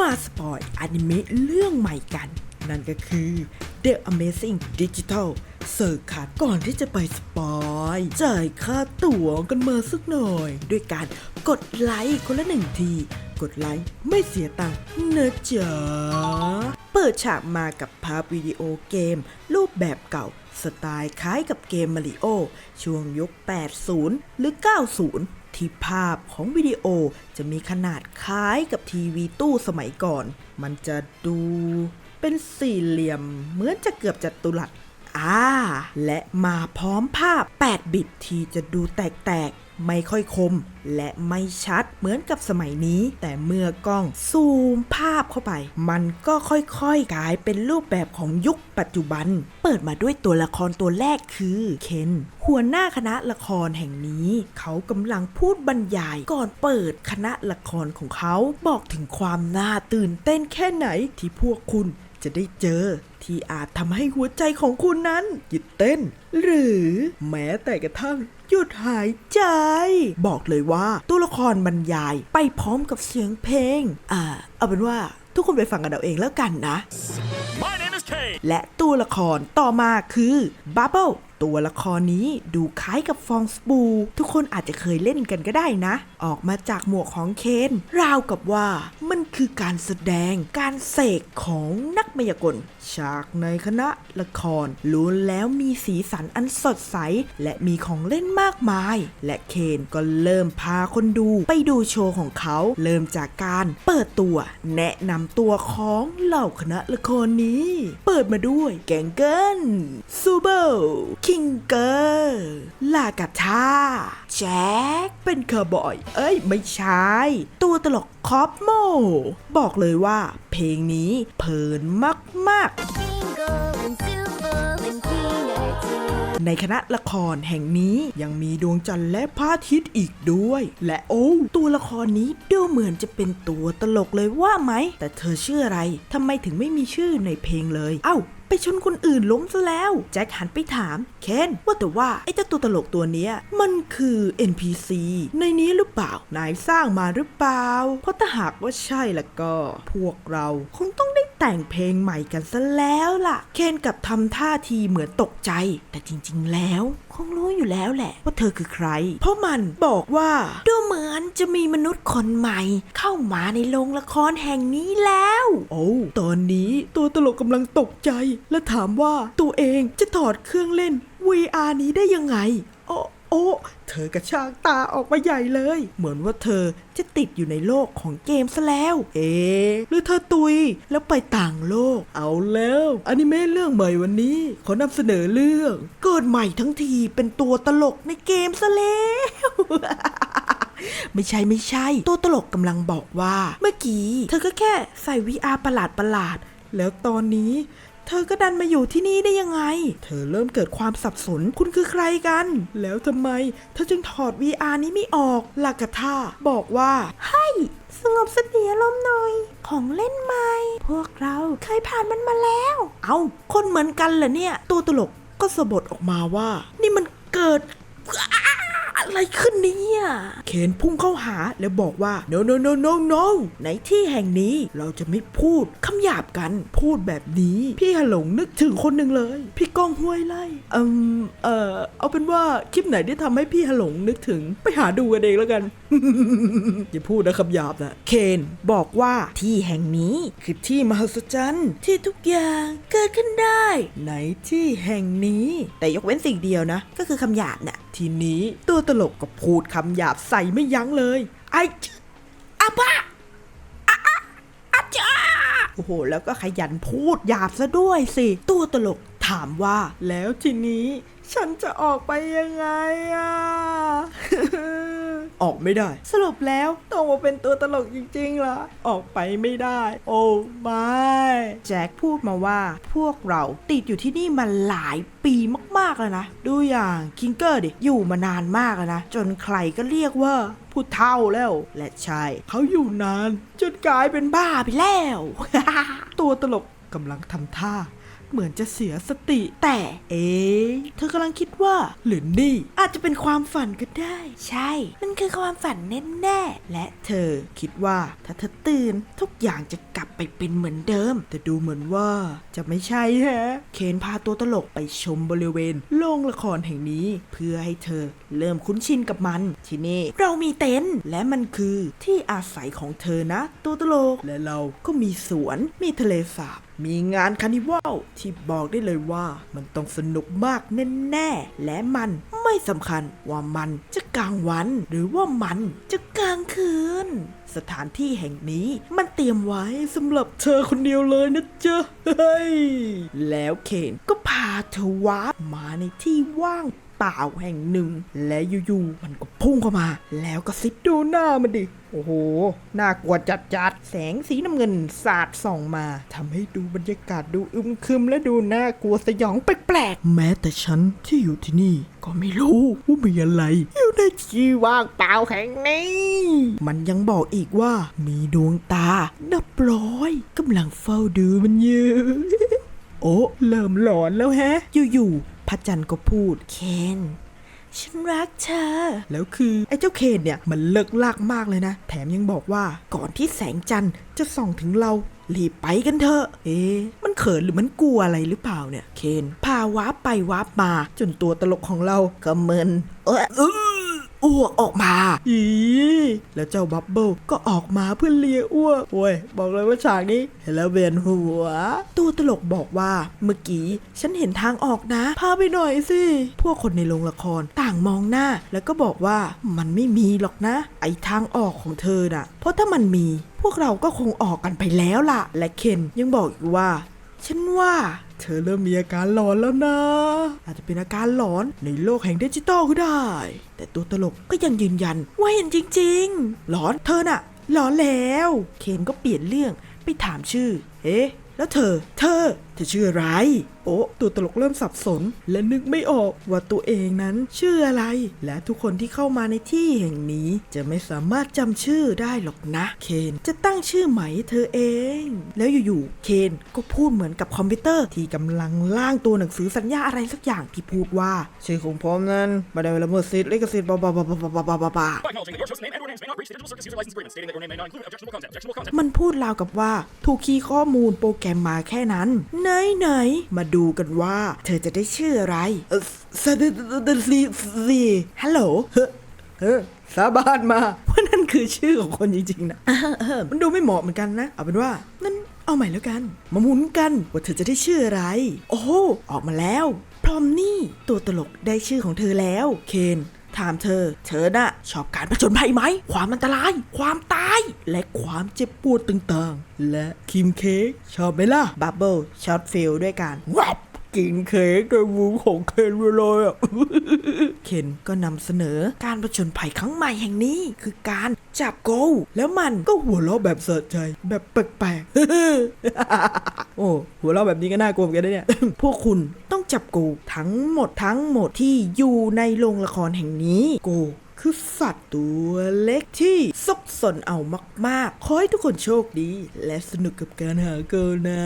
มาสปอยอนิเมะเรื่องใหม่กัน นั่นก็คือ The Amazing Digital Circus ก่อนที่จะไปสปอยจ่ายค่าตั๋วกันมาสักหน่อย ด้วยการกดไลค์คนละหนึ่งที กดไลค์ไม่เสียตังค์นะจ๊ะ เปิดฉากมากับภาพวิดีโอเกม รูปแบบเก่า สไตล์คล้ายกับเกมมาริโอช่วงยุค 80 หรือ 90 ที่ภาพของวิดีโอจะมีขนาดคล้ายกับทีวีตู้สมัยก่อน มันจะดูเป็นสี่เหลี่ยมเหมือนจะเกือบจัตุรัสอ่าและมาพร้อมภาพ 8 บิตที่จะดูแตก ไม่ค่อยคม และไม่ชัดเหมือนกับสมัยนี้ แต่เมื่อกล้องซูมภาพเข้าไป มันก็ค่อยๆกลายเป็นรูปแบบของยุคปัจจุบัน เปิดมาด้วยตัวละครตัวแรกคือเคนหัวหน้าคณะละครแห่งนี้ เขากำลังพูดบรรยายก่อนเปิดคณะละครของเขา บอกถึงความน่าตื่นเต้นแค่ไหนที่พวกคุณ จะได้เจอที่อาจทำให้หัวใจของคุณนั้น หยุดเต้น หรือแม้แต่กระทั่งหยุดหายใจ บอกเลยว่าตัวละครบรรยายไปพร้อมกับเสียงเพลง อ่า เอาเป็นว่าทุกคนไปฟังกันเอาเองแล้วกันนะ My name is Kane. และตัวละครต่อมาคือบับเบิล ตัวละครนี้ดูคล้ายกับฟองสบู่ทุกคนอาจจะเคยเล่นกันก็ได้นะ ออกมาจากหมวกของเคนราวกับว่ามันคือการแสดงการเสกของนักมายากลฉากในคณะละครล้วนแล้วมีสีสันอันสดใส และมีของเล่นมากมาย และเคนก็เริ่มพาคนดูไปดูโชว์ของเขา เริ่มจากการเปิดตัว แนะนำตัวของเหล่าคณะละครนี้ เปิดมาด้วยแกงเกิลซูเบลคิงเกอร์ลากาธาแจ็คเป็นคาร์บอย เอ้ยไม่ใช่ตัวตลกคอปโม บอกเลยว่าเพลงนี้เพลินมาก ๆในคณะละครแห่งนี้ยังมีดวงจันทร์และพระอาทิตย์อีกด้วย และโอ้ตัวละครนี้ดูเหมือนจะเป็นตัวตลกเลยว่าไหม แต่เธอชื่ออะไรทำไมถึงไม่มีชื่อในเพลงเลย เอ้า ไปชนคนอื่นล้มซะแล้ว แจ็คหันไปถาม เคนว่าแต่ว่าไอ้เจ้าตัวตลกตัวเนี้ย มันคือ NPC ในนี้หรือเปล่านายสร้างมาหรือเปล่า เพราะถ้าหากว่าใช่แล้วก็ พวกเราคงต้องได้ แต่งเพลงใหม่กันซะแล้วล่ะ เคนกับทำท่าทีเหมือนตกใจ แต่จริง ๆ แล้ว คงรู้อยู่แล้วแหละ ว่าเธอคือใคร เพราะมันบอกว่าดูเหมือนจะมีมนุษย์คนใหม่ เข้ามาในโรงละครแห่งนี้แล้ว โอ้ตอนนี้ตัวตลกกำลังตกใจ และถามว่าตัวเองจะถอดเครื่องเล่น VR นี้ได้ยังไงโอ้ โอ้ เธอกระชากตาออกมาใหญ่เลย เหมือนว่าเธอจะติดอยู่ในโลกของเกมซะแล้ว เอ๊หรือเธอตุยแล้วไปต่างโลก เอาแล้วอนิเมะเรื่องใหม่วันนี้ ขอนำเสนอเรื่อง เกิดใหม่ทั้งทีเป็นตัวตลกในเกมซะแล้วไม่ใช่ไม่ใช่ ตัวตลกกำลังบอกว่า เมื่อกี้ เธอก็แค่ใส่ VR ประหลาดประหลาด แล้วตอนนี้ เธอก็ดันมาอยู่ที่นี่ได้ยังไง เธอเริ่มเกิดความสับสน คุณคือใครกัน แล้วทำไม เธอจึงถอด VR นี้ไม่ออกลากาธาบอกว่าให้สงบสติอารมณ์หน่อย ของเล่นใหม่ พวกเราเคยผ่านมันมาแล้ว เอาคนเหมือนกันเหรอเนี่ย ตัวตลกก็สะบดออกมาว่า นี่มันเกิด อะไรขึ้นเนี่ยเคนพุ่งเข้าหาแล้วบอกว่า no no no no no ในที่แห่งนี้เราจะไม่พูดคำหยาบกัน พูดแบบนี้ พี่ฮหลงนึกถึงคนหนึ่งเลย พี่ก้องห้วยไล่เอืมเอ่อเอาเป็นว่าคลิปไหนที่ทำให้พี่ฮหลงนึกถึงไปหาดูกันเองแล้วกัน อย่าพูดนะคำหยาบนะเคนบอกว่าที่แห่งนี้คือที่มหัศจรรย์ที่ทุกอย่างเกิดขึ้นได้ในที่แห่งนี้ แต่ยกเว้นสิ่งเดียวนะ ก็คือคำหยาบน่ะทีนี้ตัวตลกก็พูดคำหยาบใส่ไม่ยั้งเลย ไอ้อาบ้าอะอะอาจาโอ้โห แล้วก็ขยันพูดหยาบซะด้วยสิ ตัวตลกถามว่าแล้วทีนี้ ฉันจะออกไปยังไงอะออกไม่ได้ สรุปแล้วต้องมาเป็นตัวตลกจริงๆเหรอ ออกไปไม่ได้ โอ้ไม่แจ็คพูดมาว่าพวกเราติดอยู่ที่นี่มาหลายปีมากๆแล้วนะ ดูอย่างคิงเกอร์ดิ อยู่มานานมากแล้วนะ จนใครก็เรียกว่าผู้เท่าแล้ว และใช่ เขาอยู่นาน จนกลายเป็นบ้าไปแล้ว ตัวตลกกำลังทำท่า เหมือนจะเสียสติ แต่เอ๊ะเธอกำลังคิดว่า หรือนี่ อาจจะเป็นความฝันก็ได้ ใช่ มันคือความฝันแน่ๆและเธอคิดว่าถ้าเธอตื่นทุกอย่างจะกลับไปเป็นเหมือนเดิม แต่ดูเหมือนว่าจะไม่ใช่แฮะ เคนพาตัวตลกไปชมบริเวณโรงละครแห่งนี้ เพื่อให้เธอเริ่มคุ้นชินกับมัน ที่นี่เรามีเต็นท์และมันคือที่อาศัยของเธอนะ ตัวตลกและเราก็มีสวนมีทะเลสาบ มีงานคานิวัลที่บอกได้เลยว่ามันต้องสนุกมากแน่ๆ และมันไม่สำคัญว่ามันจะกลางวัน หรือว่ามันจะกลางคืน สถานที่แห่งนี้มันเตรียมไว้สำหรับเธอคนเดียวเลยนะจ๊ะเฮ้ยแล้วเคนก็พาเธอวาร์ปมาในที่ว่างเปล่าแห่งหนึ่ง และอยู่ๆมันก็พุ่งเข้ามา แล้วก็ซิดดูหน้ามันดิ โอ้โห น่ากลัวจัดจัดๆแสงสีน้ำเงินสาดส่องมาทำให้ดูบรรยากาศดูอึมครึมและดูน่ากลัวสยองแปลกๆ แม้แต่ฉันที่อยู่ที่นี่ ก็ไม่รู้ว่ามีอะไร อยู่ในที่ว่างเปล่าแห่งนี้ มันยังบอกอีกว่ามีดวงตา นับร้อยกำลังเฝ้าดูมันอยู่ โอ้ เริ่มหลอนแล้วแฮะ อยู่ๆพระจันทร์ก็พูด เคน ฉันรักเธอ แล้วคือไอ้เจ้าเคนเนี่ยมันเลิกลากมากเลยนะ แถมยังบอกว่าก่อนที่แสงจันทร์จะส่องถึงเรารีบไปกันเถอะ เอ๊ะมันเขินหรือมันกลัวอะไรหรือเปล่าเนี่ย เคน พาวาร์ปไปวาร์ปมา จนตัวตลกของเราก็เมินเออ อออ้วกออกมา อีแล้วเจ้าบับเบิลก็ออกมาเพื่อเลียอ้วกโอ้ย บอกเลยว่าฉากนี้เห็นแล้วเวียนหัว ตัวตลกบอกว่าเมื่อกี้ฉันเห็นทางออกนะ พาไปหน่อยสิ พวกคนในโรงละครต่างมองหน้า แล้วก็บอกว่ามันไม่มีหรอกนะ ไอทางออกของเธอน่ะ เพราะถ้ามันมี พวกเราก็คงออกกันไปแล้วล่ะ และเคนยังบอกอีกว่า ฉันว่า เธอเริ่มมีอาการหลอนแล้วนะ อาจจะเป็นอาการหลอนในโลกแห่งดิจิตอลก็ได้ แต่ตัวตลกก็ยังยืนยันว่าเห็นจริง ๆ หลอนเธอน่ะ หลอนแล้ว เคนก็เปลี่ยนเรื่องไปถามชื่อ เอ๊ะ แล้วเธอ เธอ เธอชื่ออะไร โอ้ตัวตลกเริ่มสับสน และนึกไม่ออกว่าตัวเองนั้นชื่ออะไร และทุกคนที่เข้ามาในที่แห่งนี้ จะไม่สามารถจำชื่อได้หรอกนะ เคนจะตั้งชื่อใหม่เธอเอง แล้วอยู่ๆ เคนก็พูดเหมือนกับคอมพิวเตอร์ที่กำลังล่างตัวหนังสือสัญญาอะไรสักอย่างที่พูดว่า ชื่อของผมนั้นไม่ได้ละเมิดสิทธิ์ลิขสิทธิ์บาบาบาบา มันพูดราวกับว่าถูกคีย์ข้อมูลโปรแกรมมาแค่นั้น ไหนไหนมาดูกันว่า เธอจะได้ชื่ออะไรเออสดสีสีฮัลโหลเฮ้ออสาบานมาว่านั่นคือชื่อของคนจริงๆนะมันดูไม่เหมาะเหมือนกันนะ เอาเป็นว่านั้นเอาใหม่แล้วกัน มาหมุนกันว่าเธอจะได้ชื่ออะไร โอ้ออกมาแล้ว พรอมนี่ ตัวตลกได้ชื่อของเธอแล้ว เคน ถามเธอ เธอน่ะชอบการผจญภัยไหม ความอันตราย ความตาย และความเจ็บปวดต่างๆ และคิมเค้กชอบไหมล่ะ บับเบิลช็อตฟิลด้วยกันวับ กินเค้กด้วยมูของเคนไปเลยอะ เคนก็นำเสนอการผจญภัยครั้งใหม่แห่งนี้ คือการจับโกลแล้วมันก็หัวเราะแบบสะใจ แบบแปลกๆ โอ้หัวเราะแบบนี้ก็น่ากลัวเหมือนกันนะเนี่ย พวกคุณต้องจับโกทั้งหมดทั้งหมดที่อยู่ในโรงละครแห่งนี้โกคือสัตว์ตัวเล็กที่ซกสนเอามากๆ ขอให้ทุกคนโชคดี และสนุกกับการหาเกิลนะ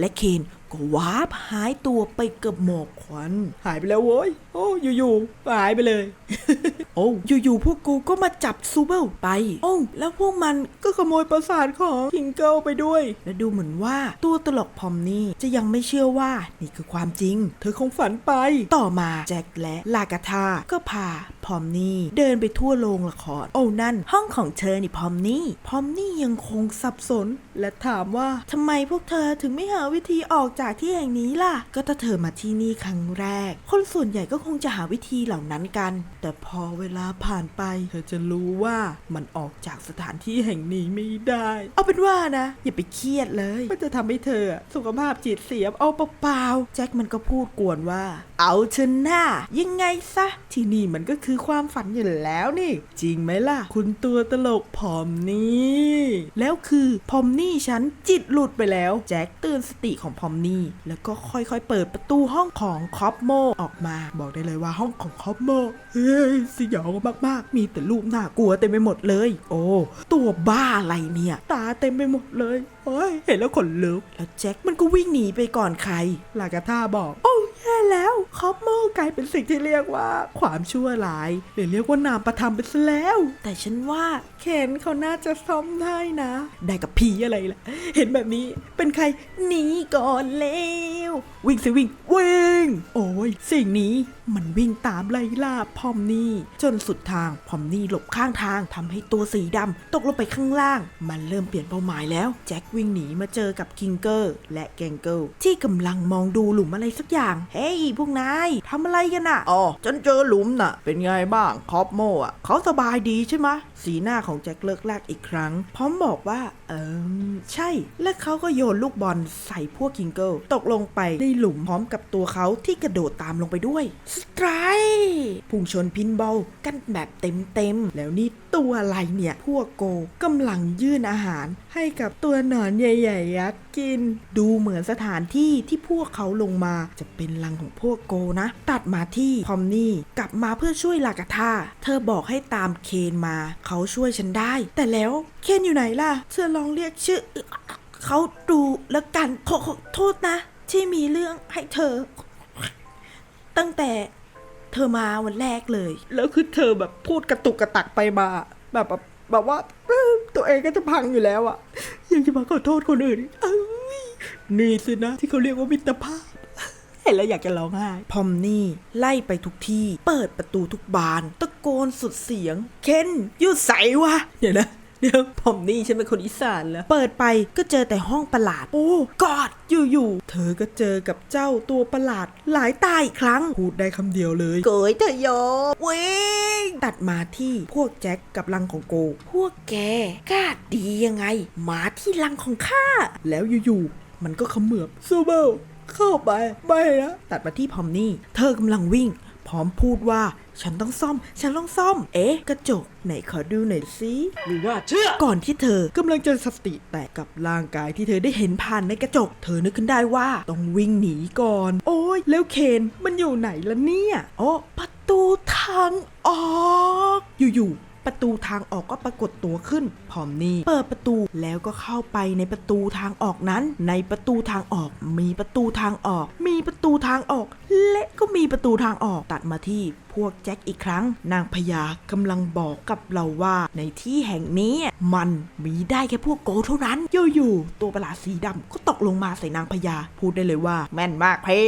และเคน ก็วาร์ปหายตัวไปกับหมอกควัน หายไปแล้วโว้ย โอ้อยู่ๆหายไปเลย โอ้อยู่ๆพวกกูก็มาจับซูเบิลไป โอ้แล้วพวกมันก็ขโมยประสาทของทิงเกิลไปด้วย และดูเหมือนว่าตัวตลกพอมนี่จะยังไม่เชื่อว่า นี่คือความจริง เธอคงฝันไป ต่อมาแจ็คและลากาธาก็พาพอมนี่เดินไปทั่วโรงละคร โอ้นั่น ห้องของเธอนี่พอมนี่พอมนี่ยังคงสับสน และถามว่าทำไมพวกเธอถึงไม่หาวิธีออกจากากที่แห่งนี้ล่ะ ก็ถ้าเธอมาที่นี่ครั้งแรก คนส่วนใหญ่ก็คงจะหาวิธีเหล่านั้นกัน แต่พอเวลาผ่านไป เธอจะรู้ว่ามันออกจากสถานที่แห่งนี้ไม่ได้ เอาเป็นว่านะ อย่าไปเครียดเลย มันจะทำให้เธอ สุขภาพจิตเสียเอาเปล่าๆแจ็คมันก็พูดกวนว่า เอาเธอหน้ายังไงซะ ที่นี่มันก็คือความฝันอยู่แล้วนี่ จริงไหมล่ะ คุณตัวตลกผอมนี่ แล้วคือพอมนี่ฉันจิตหลุดไปแล้ว แจ็คเตือนสติของพอมนี่นี่ แล้วก็ค่อยๆ เปิดประตูห้องของคอปโมออกมา บอกได้เลยว่าห้องของคอปโมเฮ้ยสยองมากๆ มีแต่รูปน่ากลัวเต็มไปหมดเลย โอ้ ตัวบ้าอะไรเนี่ย ตาเต็มไปหมดเลยโอ้ยเห็นแล้วขนลุก แล้วแจ็คมันก็วิ่งหนีไปก่อนใคร ลากาธาบอก โอ้แย่แล้วคอปโมกลายเป็นสิ่งที่เรียกว่า ความชั่วร้ายหรือเรียกว่านามประทำไปซะแล้ว แต่ฉันว่าเคนเขาน่าจะซ่อมได้นะ ได้กับผีอะไรล่ะ เห็นแบบนี้เป็นใครหนีก่อนแล้ววิ่งสิวิ่งวิ่ง โอ้ยสิ่งนี้มันวิ่งตามไล่ล่าพอมนี่จนสุดทางพอมนี่หลบข้างทางทำให้ตัวสีดำตกลงไปข้างล่าง มันเริ่มเปลี่ยนเป้าหมายแล้วแจ็ควิ่งหนีมาเจอกับคิงเกอร์และแกงเกิลที่กำลังมองดูหลุมอะไรสักอย่าง เฮ้ย พวกนายทำอะไรกันอะอ๋อ ฉันเจอหลุมน่ะ เป็นไงบ้างคอปโมอะเขาสบายดีใช่ไหมสีหน้าของแจ็คเลิกลากอีกครั้ง พร้อมบอกว่า เออใช่ และเขาก็โยนลูกบอลใส่พวกคิงเกิลตกลงไปในหลุมพร้อมกับตัวเขาที่กระโดดตามลงไปด้วยสไตร์พุ่งชนพินบอลกันแบบเต็มๆ แล้วนี่ตัวอะไรเนี่ย พวกโกกำลังยื่นอาหารให้กับตัวหนอนใหญ่ๆยักษ์กิน ดูเหมือนสถานที่ที่พวกเขาลงมาจะเป็นรังของพวกโกนะ ตัดมาที่พอมนี่กลับมาเพื่อช่วยลากาธาเธอบอกให้ตามเคนมา เขาช่วยฉันได้ แต่แล้วเคนอยู่ไหนล่ะ เธอลองเรียกชื่อเขาดูแล้วกันขอขอโทษนะ ที่มีเรื่องให้เธอ ตั้งแต่เธอมาวันแรกเลย แล้วคือเธอแบบพูดกระตุกกระตักไปมาแบบแบบแบบว่าตัวเองก็จะพังอยู่แล้วอะยังจะมาขอโทษคนอื่นอีกเนี่สินะ ที่เขาเรียกว่ามิตรภาพเห็นแล้วอยากจะร้องไห้พอมนี่ไล่ไปทุกที่ เปิดประตูทุกบาน ตะโกนสุดเสียง เคนยุดใสวะเดี๋ยวนะเดี๋ยวพอมนี่ฉันเป็นคนอีสานแล้วเปิดไปก็เจอแต่ห้องประหลาด โอ้กอดอยู่ๆเธอก็เจอกับเจ้าตัวประหลาดหลายตาอีกครั้ง พูดได้คำเดียวเลย เกยเธอโยวิ่งตัดมาที่พวกแจ็คกับลังของโก พวกแกกล้าดียังไง มาที่ลังของข้าแล้วอยู่ๆ มันก็ขมือบซูเบลเข้าไปไม่นะตัดมาที่พอมนี่ เธอกำลังวิ่ง พร้อมพูดว่า ฉันต้องซ่อม ฉันต้องซ่อม เอ๊ะ กระจก ไหนขอดูหน่อยสิไม่น่าเชื่อ ก่อนที่เธอกำลังจะสติแตกกับร่างกายที่เธอได้เห็นผ่านในกระจก เธอนึกขึ้นได้ว่า ต้องวิ่งหนีก่อน โอ้ยแล้วเคนมันอยู่ไหนละเนี่ยอ๋อประตูทางออก อยู่ๆ ประตูทางออกก็ปรากฏตัวขึ้น พร้อมนี่เปิดประตูแล้วก็เข้าไปในประตูทางออกนั้น ในประตูทางออก มีประตูทางออก มีประตูทางออก และก็มีประตูทางออกตัดมาที่ พวกแจ็คอีกครั้ง นางพญากำลังบอกกับเราว่า ในที่แห่งนี้มันมีได้แค่พวกโกเท่านั้นอยู่ๆตัวประหลาดสีดำก็ตกลงมาใส่นางพญาพูดได้เลยว่า แม่นมากเพ่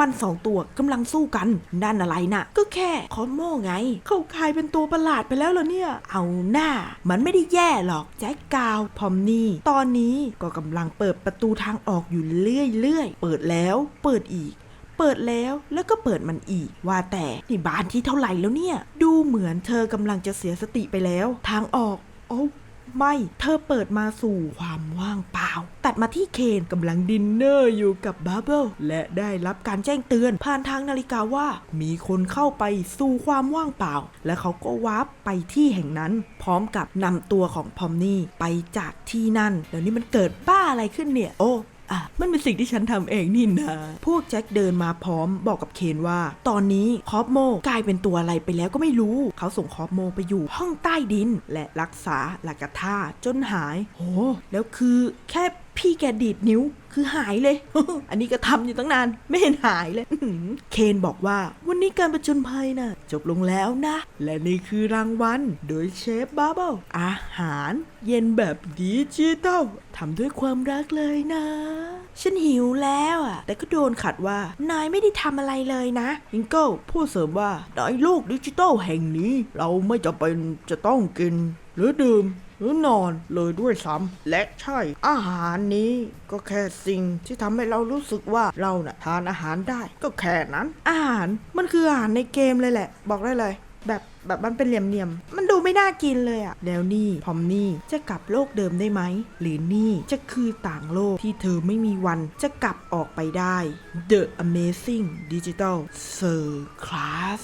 มันสองตัวกำลังสู้กันนั่นอะไรน่ะ ก็แค่คอมโม่ไง เขากลายเป็นตัวประหลาดไปแล้วเหรอเนี่ย เอาหน้า มันไม่ได้แย่หรอกแจ็คกาวพอมนี่ตอนนี้ก็กำลังเปิดประตูทางออกอยู่เรื่อยๆเปิดแล้ว เปิดอีก เปิดแล้วแล้วก็เปิดมันอีก ว่าแต่นี่บ้านที่เท่าไหร่แล้วเนี่ย ดูเหมือนเธอกำลังจะเสียสติไปแล้ว ทางออก โอ้ไม่เธอเปิดมาสู่ความว่างเปล่า ตัดมาที่เคนกำลังดินเนอร์อยู่กับบับเบิลและได้รับการแจ้งเตือนผ่านทางนาฬิกาว่า มีคนเข้าไปสู่ความว่างเปล่า และเขาก็วาร์ปไปที่แห่งนั้น พร้อมกับนำตัวของพอมนี่ไปจากที่นั่น แล้วนี่มันเกิดบ้าอะไรขึ้นเนี่ย โอ้ อะมันเป็นสิ่งที่ฉันทำเองนี่นะ พวกแจ็คเดินมาพร้อมบอกกับเคนว่า ตอนนี้คอปโมกลายเป็นตัวอะไรไปแล้วก็ไม่รู้ เขาส่งคอปโมไปอยู่ห้องใต้ดิน และรักษาหลักาธาจนหาย โห แล้วคือแค่ พี่แกดีดนิ้วคือหายเลย อันนี้ก็ทำอยู่ตั้งนาน ไม่เห็นหายเลย เคนบอกว่าวันนี้การประจนภัยน่ะ จบลงแล้วนะ และนี่คือรางวัลโดยเชฟบาเบิลอาหารเย็นแบบดิจิตอลทำด้วยความรักเลยนะ ฉันหิวแล้วอะ แต่ก็โดนขัดว่า นายไม่ได้ทำอะไรเลยนะอิงเกิลพูดเสริมว่าในโลกดิจิตอลแห่งนี้ เราไม่จำเป็นจะต้องกิน หรือดื่ม หรือนอนเลยด้วยซ้ำและใช่ อาหารนี้ก็แค่สิ่งที่ทำให้เรารู้สึกว่าเราน่ะทานอาหารได้ก็แค่นั้น อาหารมันคืออาหารในเกมเลยแหละ บอกได้เลย แบบแบบมันเป็นเหลี่ยมๆ มันดูไม่น่ากินเลยอะแล้วนี่พอมนี่จะกลับโลกเดิมได้ไหม หรือนี่จะคือต่างโลกที่เธอไม่มีวันจะกลับออกไปได้ The Amazing Digital Sir Class